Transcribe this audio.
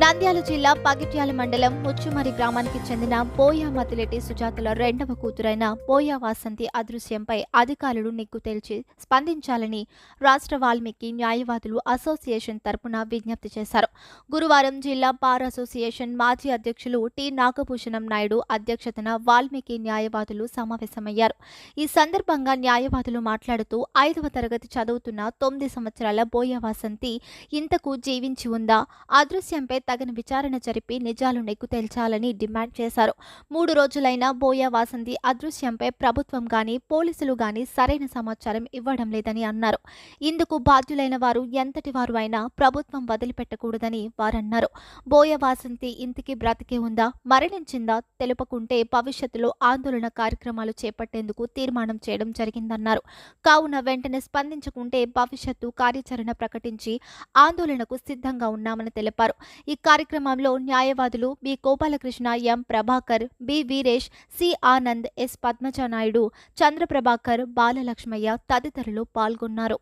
నంద్యాల జిల్లా పగిట్యాల మండలం ముచ్చుమరి గ్రామానికి చెందిన పోయా మతిలెట్టి సుజాతల రెండవ కూతురైన పోయా వాసంతి అదృశ్యంపై అధికారులు నిగ్గు తేల్చి స్పందించాలని రాష్ట్ర వాల్మీకి న్యాయవాదులు అసోసియేషన్ తరపున విజ్ఞప్తి చేశారు. గురువారం జిల్లా బార్ అసోసియేషన్ మాజీ అధ్యక్షులు టి నాగభూషణం నాయుడు అధ్యక్షతన వాల్మీకి న్యాయవాదులు సమావేశమయ్యారు. ఈ సందర్భంగా న్యాయవాదులు మాట్లాడుతూ ఐదవ తరగతి చదువుతున్న తొమ్మిది సంవత్సరాల పోయా వాసంతి ఇంతకు జీవించి ఉందా? అదృశ్యంపై తగిన విచారణ జరిపి నిజాలు నెగ్గు తేల్చాలని డిమాండ్ చేశారు. మూడు రోజులైన బోయా వాసంతి అదృశ్యంపై ప్రభుత్వం కానీ పోలీసులు కానీ సరైన సమాచారం ఇవ్వడం లేదని అన్నారు. ఇందుకు బాధ్యులైన వారు ఎంతటి వారు అయినా ప్రభుత్వం వదిలిపెట్టకూడదని వారన్నారు. బోయ వాసంతి ఇంటికి బ్రతికే ఉందా మరణించిందా తెలుపకుంటే భవిష్యత్తులో ఆందోళన కార్యక్రమాలు చేపట్టేందుకు తీర్మానం చేయడం జరిగిందన్నారు. కావున వెంటనే స్పందించకుంటే భవిష్యత్తు కార్యాచరణ ప్రకటించి ఆందోళనకు సిద్ధంగా ఉన్నామని తెలిపారు. ఈ కార్యక్రమంలో న్యాయవాదులు B. Gopalakrishna M. Prabhakar B. Veeresh C. Anand S. Padmajanaidu Chandraprabhakar Balalakshmaiah తదితరులు పాల్గొన్నారు.